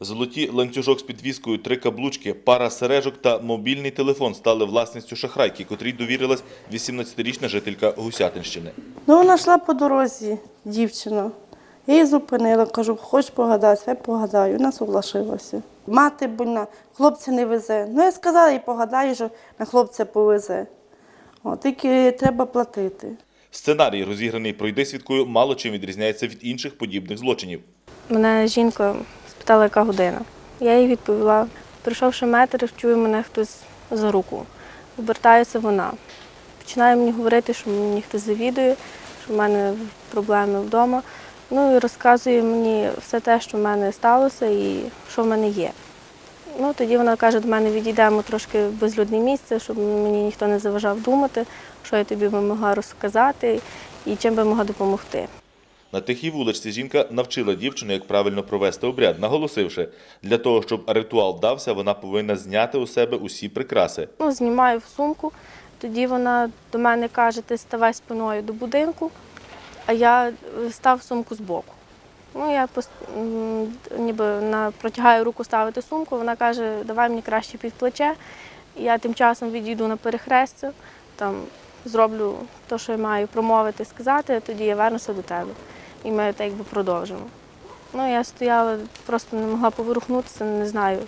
Золоті ланцюжок з підвіскою, три каблучки, пара сережок та мобільний телефон стали власністю шахрайки, котрій довірилась 18-річна жителька Гусятинщини. Ну, вона йшла по дорозі, дівчина. Я її зупинила, кажу, хочеш погадати, я погадаю. Вона соглашилася. Мати больна, хлопця не везе. Ну, я сказала їй, погадай, що на хлопця повезе. О, тільки треба платити. Сценарій, розіграний пройди свідкою, мало чим відрізняється від інших подібних злочинів. Мене жінка спитала, яка година. Я їй відповіла. Прийшовши метр, чує мене хтось за руку. Обертається вона. Починає мені говорити, що мені хтось завідує, що в мене проблеми вдома. Ну і розказує мені все те, що в мене сталося і що в мене є. Ну, тоді вона каже, до мене відійдемо трошки в безлюдне місце, щоб мені ніхто не заважав думати, що я тобі би могла розказати і чим би могла допомогти. На тихій вуличці жінка навчила дівчину, як правильно провести обряд, наголосивши, для того, щоб ритуал вдався, вона повинна зняти у себе усі прикраси. Ну, знімаю в сумку. Тоді вона до мене каже, ти ставай спиною до будинку, а я е, став сумку збоку. Ну, я пос- ніби на, протягаю руку ставити сумку, вона каже, давай мені краще під плече. Я тим часом відійду на перехрестя, там зроблю те, що я маю промовити, сказати, а тоді я вернуся до тебе. І ми так якби продовжимо. Ну, я стояла, просто не могла поворухнутися, не знаю,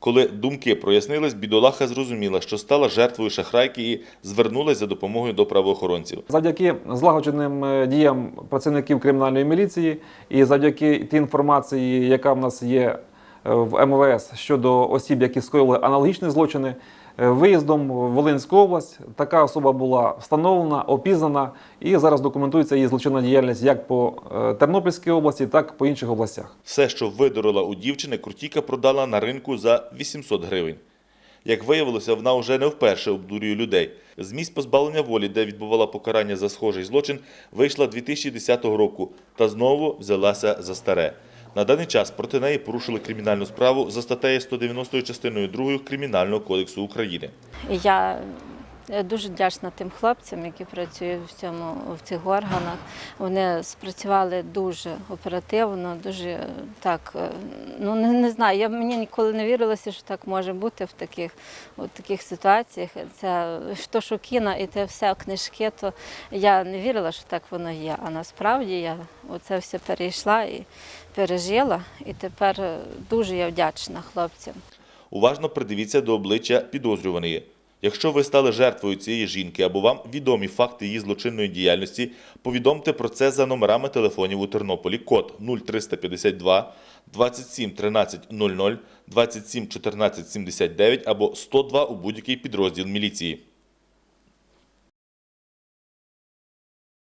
Коли думки прояснились, бідолаха зрозуміла, що стала жертвою шахрайки і звернулась за допомогою до правоохоронців. Завдяки злагодженим е, діям працівників кримінальної міліції і завдяки тій інформації, яка в нас є е, в МВС щодо осіб, які скоїли аналогічні злочини, виїздом в Волинську область така особа була встановлена, опізнана і зараз документується її злочинна діяльність як по е, Тернопільській області, так і по інших областях. Все, що видорила у дівчини, крутіка продала на ринку за 800 гривень. Як виявилося, вона вже не вперше обдурює людей. З місць позбавлення волі, де відбувала покарання за схожий злочин, вийшла 2010 року та знову взялася за старе. На даний час проти неї порушили кримінальну справу за статтею 190 частиною 2 Кримінального кодексу України. І Я дуже вдячна тим хлопцям, які працюють в цьому в цих органах. Вони спрацювали дуже оперативно, дуже е, так. е, Ну не, не знаю. Я мені ніколи не вірилося, що так може бути в таких, от таких ситуаціях. Це то, що кіно і те все книжки, то я не вірила, що так воно є. А насправді я оце все перейшла і пережила. І тепер е, дуже я вдячна хлопцям. Уважно придивіться до обличчя підозрюваної. Якщо ви стали жертвою цієї жінки або вам відомі факти її злочинної діяльності, повідомте про це за номерами телефонів у Тернополі. Код 0352 27 13 00, 27 14 79 або 102 у будь-який підрозділ міліції.